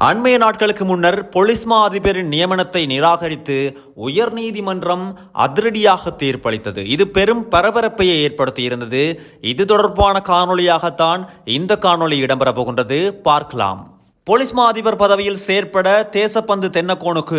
அண்மைய நாட்களுக்கு முன்னர் பொலிஸ்மா அதிபரின் நியமனத்தை நிராகரித்து உயர்நீதிமன்றம் அதிரடியாக தீர்ப்பளித்தது. இது பெரும் பரபரப்பையை ஏற்படுத்தியிருந்தது. இது தொடர்பான காணொளியாகத்தான் இந்த காணொளி இடம்பெறப் போகின்றது. பார்க்கலாம். போலீஸ் மா அதிபர் பதவியில் செயற்பட தேசப்பந்து தென்னக்கோனுக்கு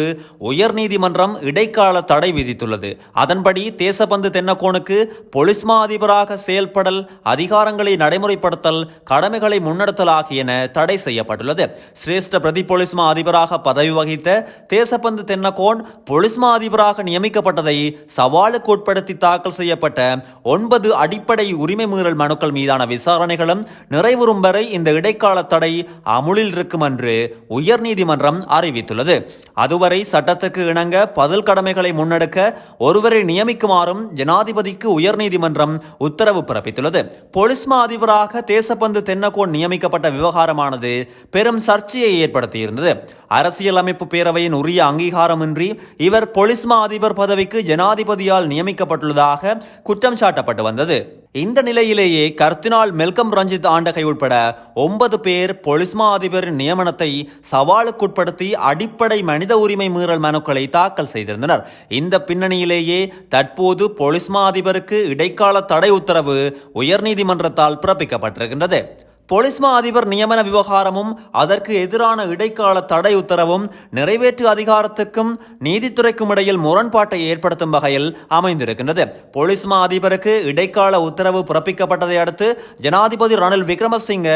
உயர்நீதிமன்றம் இடைக்கால தடை விதித்துள்ளது. அதன்படி தேசப்பந்து தென்னக்கோனுக்கு போலீஸ் மா அதிபராக செயல்படல் அதிகாரங்களை நடைமுறைப்படுத்தல் கடமைகளை முன்னெடுத்தல் ஆகியன தடை செய்யப்பட்டுள்ளது. சிரேஷ்ட பிரதி போலீஸ் மா அதிபராக பதவி வகித்த தேசப்பந்து தென்னக்கோன் போலீஸ் மா அதிபராக நியமிக்கப்பட்டதை சவாலுக்கு உட்படுத்தி தாக்கல் செய்யப்பட்ட ஒன்பது அடிப்படை உரிமை மீறல் மனுக்கள் மீதான விசாரணைகளும் நிறைவுறும் வரை இந்த இடைக்கால தடை அமுலில் இருக்கும் என்று உயர்நீதிமன்றம் அறிவித்துள்ளது. அதுவரை சட்டத்துக்கு இணங்க பதில் கடமைகளை முன்னெடுக்க ஒருவரை நியமிக்குமாறும் ஜனாதிபதிக்கு உயர்நீதிமன்றம் உத்தரவு பிறப்பித்துள்ளது. பொலிஸ்மா அதிபராக தேசப்பந்து தென்னகோன் நியமிக்கப்பட்ட விவகாரமானது பெரும் சர்ச்சையை ஏற்படுத்தியிருந்தது. அரசியலமைப்பு பேரவையின் உரிய அங்கீகாரமின்றி இவர் பொலிஸ்மா அதிபர் பதவிக்கு ஜனாதிபதியால் நியமிக்கப்பட்டுள்ளதாக குற்றம் சாட்டப்பட்டு வந்தது. இந்த நிலையிலேயே கர்த்தினால் மெல்கம் ரஞ்சித் ஆண்டகை உட்பட ஒன்பது பேர் பொலிஸ்மா அதிபரின் நியமனத்தை சவாலுக்குட்படுத்தி அடிப்படை மனித உரிமை மீறல் மனுக்களை தாக்கல் செய்திருந்தனர். இந்த பின்னணியிலேயே தற்போது பொலிஸ்மா அதிபருக்கு இடைக்கால தடை உத்தரவு உயர்நீதிமன்றத்தால் பிறப்பிக்கப்பட்டிருக்கின்றது. பொலிஸ்மா அதிபர் நியமன விவகாரமும் அதற்கு எதிரான இடைக்கால தடை உத்தரவும் நிறைவேற்று அதிகாரத்துக்கும் நீதித்துறைக்கும் இடையில் முரண்பாட்டை ஏற்படுத்தும் வகையில் அமைந்திருக்கின்றது. பொலிஸ்மா அதிபருக்கு இடைக்கால உத்தரவு பிறப்பிக்கப்பட்டதை அடுத்து ஜனாதிபதி ரணில் விக்ரமசிங்க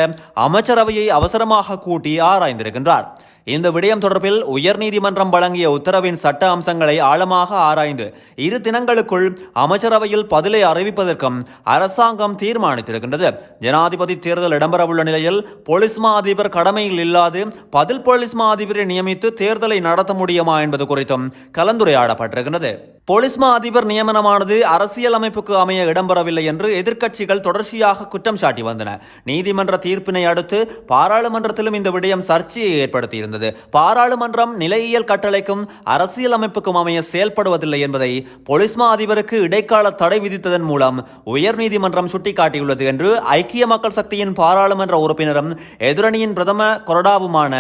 அமைச்சரவையை அவசரமாக கூட்டி ஆராய்ந்திருக்கின்றார். இந்த விடயம் தொடர்பில் உயர்நீதிமன்றம் வழங்கிய உத்தரவின் சட்ட அம்சங்களை ஆழமாக ஆராய்ந்து இரு தினங்களுக்குள் அமைச்சரவையில் பதிலை அறிவிப்பதற்கும் அரசாங்கம் தீர்மானித்திருக்கின்றது. ஜனாதிபதி தேர்தல் இடம்பெறவுள்ள நிலையில் போலீஸ் மா அதிபர் கடமையில் இல்லாது பதில் போலீஸ் மா அதிபரை நியமித்து தேர்தலை நடத்த முடியுமா என்பது குறித்தும் கலந்துரையாடப்பட்டிருக்கின்றது. போலீஸ் மா அதிபர் நியமனமானது அரசியல் அமைப்புக்கு அமைய இடம்பெறவில்லை என்று எதிர்க்கட்சிகள் தொடர்ச்சியாக குற்றம் சாட்டி வந்தன. நீதிமன்ற தீர்ப்பினை அடுத்து பாராளுமன்றத்திலும் இந்த விடயம் சர்ச்சையை ஏற்படுத்தியிருந்தது. பாராளுமன்றம் நிலையியல் கட்டளைக்கும் அரசியல் அமைப்புக்கும் அமைய செயல்படுவதில்லை என்பதை போலீஸ் மா அதிபருக்கு இடைக்கால தடை விதித்ததன் மூலம் உயர்நீதிமன்றம் சுட்டிக்காட்டியுள்ளது என்று ஐக்கிய மக்கள் சக்தியின் பாராளுமன்ற உறுப்பினரும் எதிரணியின் பிரதம கொறடாவுமான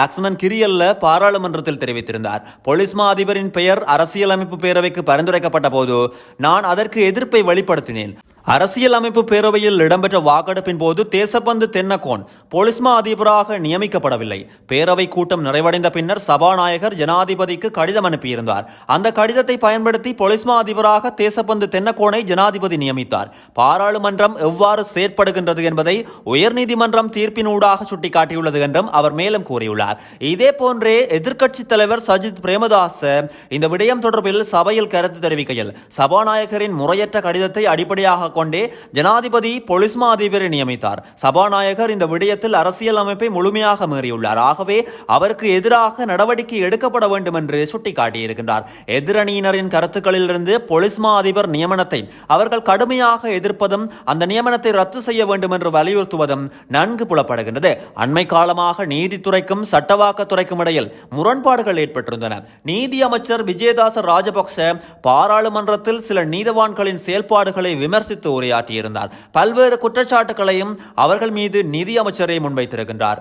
லக்ஷ்மண் கிரியல்ல பாராளுமன்றத்தில் தெரிவித்திருந்தார். போலீஸ் மா அதிபரின் பெயர் அரசியலமைப்பு பரிந்துரைக்கப்பட்ட போது நான் அதற்கு எதிர்ப்பை வெளிப்படுத்தினேன். அரசியல் அமைப்பு பேரவையில் இடம்பெற்ற வாக்கெடுப்பின் போது தேசப்பந்து தென்னகோன் பொலிஸ்மா அதிபராக நியமிக்கப்படவில்லை. பேரவை கூட்டம் நிறைவடைந்த பின்னர் சபாநாயகர் ஜனாதிபதிக்கு கடிதம் அனுப்பியிருந்தார். அந்த கடிதத்தை பயன்படுத்தி பொலிஸ்மா அதிபராக தேசப்பந்து தென்னகோனை ஜனாதிபதி நியமித்தார். பாராளுமன்றம் எவ்வாறு செயற்படுகின்றது என்பதை உயர்நீதிமன்றம் தீர்ப்பினூடாக சுட்டிக்காட்டியுள்ளது என்றும் அவர் மேலும் கூறியுள்ளார். இதே போன்றே எதிர்க்கட்சி தலைவர் சஜித் பிரேமதாச இந்த விடயம் தொடர்பில் சபையில் கருத்து தெரிவிக்கையில் சபாநாயகரின் முறையற்ற கடிதத்தை அடிப்படையாக கொண்டே ஜனாதிபதி பொலிஸ்மா அதிபரை நியமித்தார். சபாநாயகர் இந்த விடயத்தில் அரசியல் அமைப்பை முழுமையாக மீறியுள்ளார். ஆகவே அவருக்கு எதிராக நடவடிக்கை எடுக்கப்பட வேண்டும் என்று சுட்டிக்காட்டியிருக்கின்றார். எதிரணியினரின் கருத்துக்களிலிருந்து பொலிஸ்மா அதிபர் நியமனத்தை அவர்கள் கடுமையாக எதிர்ப்பதும் அந்த நியமனத்தை ரத்து செய்ய வேண்டும் என்று வலியுறுத்துவதும் நன்கு புலப்படுகின்றது. அண்மை காலமாக நீதித்துறைக்கும் சட்டவாக்கத்துறைக்கும் இடையில் முரண்பாடுகள் ஏற்பட்டிருந்தன. நீதி அமைச்சர் விஜயதாச ராஜபக்ச பாராளுமன்றத்தில் சில நீதவான்களின் செயல்பாடுகளை விமர்சித்து உரையாற்றியிருந்தார். பல்வேறு குற்றச்சாட்டுகளையும் அவர்கள் மீது நிதி அமைச்சரை முன்வைத்திருக்கின்றார்.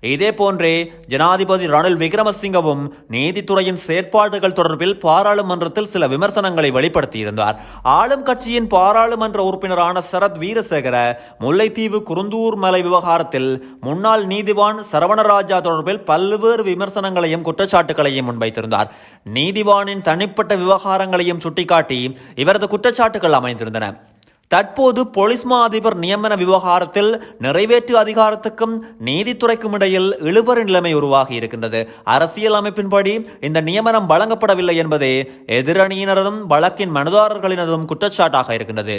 இதே போன்றே ஜனாதிபதி ரணில் விக்ரமசிங்கவும் நீதித்துறையின் செயற்பாடுகள் தொடர்பில் பாராளுமன்றத்தில் சில விமர்சனங்களை வெளிப்படுத்தியிருந்தார். ஆளும் கட்சியின் பாராளுமன்ற உறுப்பினரான சரத் வீரசேகர முல்லைத்தீவு குருந்தூர் மலை விவகாரத்தில் முன்னாள் நீதிவான் சரவணராஜா தொடர்பில் பல்வேறு விமர்சனங்களையும் குற்றச்சாட்டுகளையும் முன்வைத்திருந்தார். நீதிவானின் தனிப்பட்ட விவகாரங்களையும் சுட்டிக்காட்டி இவரது குற்றச்சாட்டுகள் அமைந்திருந்தன. தற்போது போலீஸ் மா அதிபர் நியமன விவகாரத்தில் நிறைவேற்று அதிகாரத்துக்கும் நீதித்துறைக்கும் இடையில் இழுபறி நிலைமை உருவாகி இருக்கின்றது. அரசியல் அமைப்பின்படி இந்த நியமனம் வழங்கப்படவில்லை என்பதே எதிரணியினரதும் வழக்கின் மனுதாரர்களினதும் குற்றச்சாட்டாக இருக்கின்றது.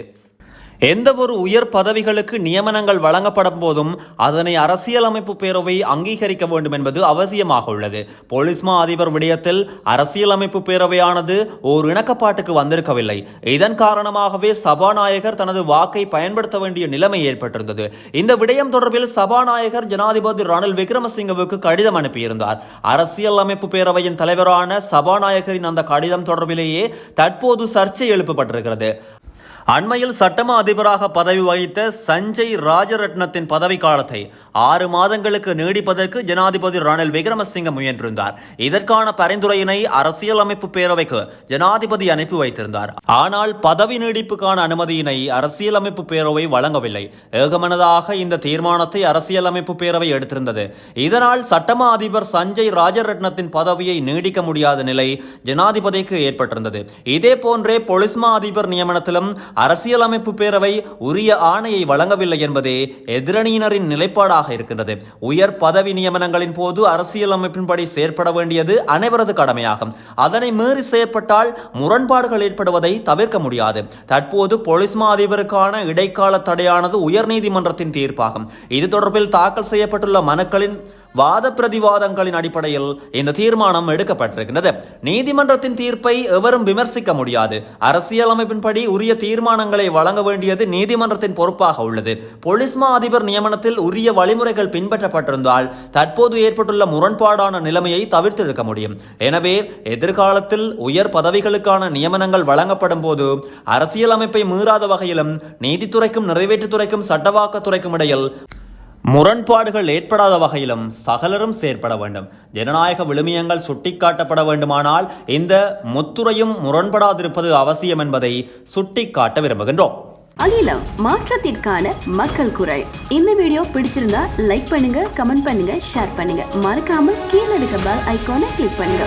எந்த ஒரு உயர் பதவிகளுக்கு நியமனங்கள் வழங்கப்படும் போதும் அதனை அரசியலமைப்பு பேரவை அங்கீகரிக்க வேண்டும் என்பது அவசியமாக உள்ளது. போலீஸ்மா அதிபர் விடயத்தில் அரசியலமைப்பு பேரவையானது ஓர் இணக்கப்பாட்டுக்கு வந்திருக்கவில்லை. இதன் காரணமாகவே சபாநாயகர் தனது வாக்கை பயன்படுத்த வேண்டிய நிலைமை ஏற்பட்டிருந்தது. இந்த விடயம் தொடர்பில் சபாநாயகர் ஜனாதிபதி ரணில் விக்ரமசிங்கவுக்கு கடிதம் அனுப்பியிருந்தார். அரசியல் அமைப்பு பேரவையின் தலைவரான சபாநாயகரின் அந்த கடிதம் தொடர்பிலேயே தற்போது சர்ச்சை எழுப்பப்பட்டிருக்கிறது. அண்மையில் சட்டம அதிபராக பதவி வகித்த சஞ்சய் ராஜரட்னத்தின் பதவி காலத்தை ஆறு மாதங்களுக்கு நீடிப்பதற்கு ஜனாதிபதி ரணில் விக்ரமசிங்க முயன்றிருந்தார். இதற்கான பரிந்துரையினை அரசியலமைப்பு பேரவைக்கு ஜனாதிபதி அனுப்பி வைத்திருந்தார். ஆனால் பதவி நீடிப்புக்கான அனுமதியினை அரசியலமைப்பு பேரவை வழங்கவில்லை. ஏகமனதாக இந்த தீர்மானத்தை அரசியலமைப்பு பேரவை எடுத்திருந்தது. இதனால் சட்டம அதிபர் சஞ்சய் ராஜரட்னத்தின் பதவியை நீடிக்க முடியாத நிலை ஜனாதிபதிக்கு ஏற்பட்டிருந்தது. இதே போன்றே பொலிஸ்மா அதிபர் நியமனத்திலும் அரசியலமைப்பு பேரவை உரிய ஆணையை வழங்கவில்லை என்பதே எதிரணியினரின் நிலைப்பாடாக இருக்கின்றது. உயர் பதவி நியமனங்களின் போது அரசியலமைப்பின்படி செயற்பட வேண்டியது அனைவரது கடமையாகும். அதனை மீறி செயற்பட்டால் முரண்பாடுகள் ஏற்படுவதை தவிர்க்க முடியாது. தற்போது பொலிஸ்மா அதிபருக்கான இடைக்கால தடையானது உயர்நீதிமன்றத்தின் தீர்ப்பாகும். இது தொடர்பில் தாக்கல் செய்யப்பட்டுள்ள மனுக்களின் வாத பிரதிவாதங்களின் அடிப்படையில் இந்த தீர்மானம் எடுக்கப்பட்டிருக்கிறது நீதிமன்றத்தின் தீர்ப்பை எவரும் விமர்சிக்க முடியாது. அரசியலமைப்பின்படி உரிய தீர்மானங்களை வழங்க வேண்டியது நீதிமன்றத்தின் பொறுப்பாக உள்ளது. பொலிஸ்மா அதிபர் நியமனத்தில் உரிய வழிமுறைகள் பின்பற்றப்பட்டிருந்தால் தற்போது ஏற்பட்டுள்ள முரண்பாடான நிலைமையை தவிர்த்திருக்க முடியும். எனவே எதிர்காலத்தில் உயர் பதவிகளுக்கான நியமனங்கள் வழங்கப்படும் போது அரசியலமைப்பை மீறாத வகையிலும் நீதித்துறைக்கும் நிறைவேற்றுத்துறைக்கும் சட்டவாக்கத்துறைக்கும் இடையில் முரண்பாடுகள் ஏற்படாத வகையிலும் சகலரும் செயற்பட வேண்டும். ஜனநாயக விழுமியங்கள் சுட்டிக்காட்டப்பட வேண்டுமானால் இந்த முத்துரையும் முரண்படாதிருப்பது அவசியம் என்பதை சுட்டிக்காட்ட விரும்புகின்றோம். அகிலம் மாற்றத்திற்கான மக்கள் குரல். இந்த வீடியோ பிடிச்சிருந்தா லைக் பண்ணுங்க கமெண்ட் பண்ணுங்க ஷேர் பண்ணுங்க. மறக்காம கீழே இருக்க பெல் ஐகானை கிளிக் பண்ணுங்க.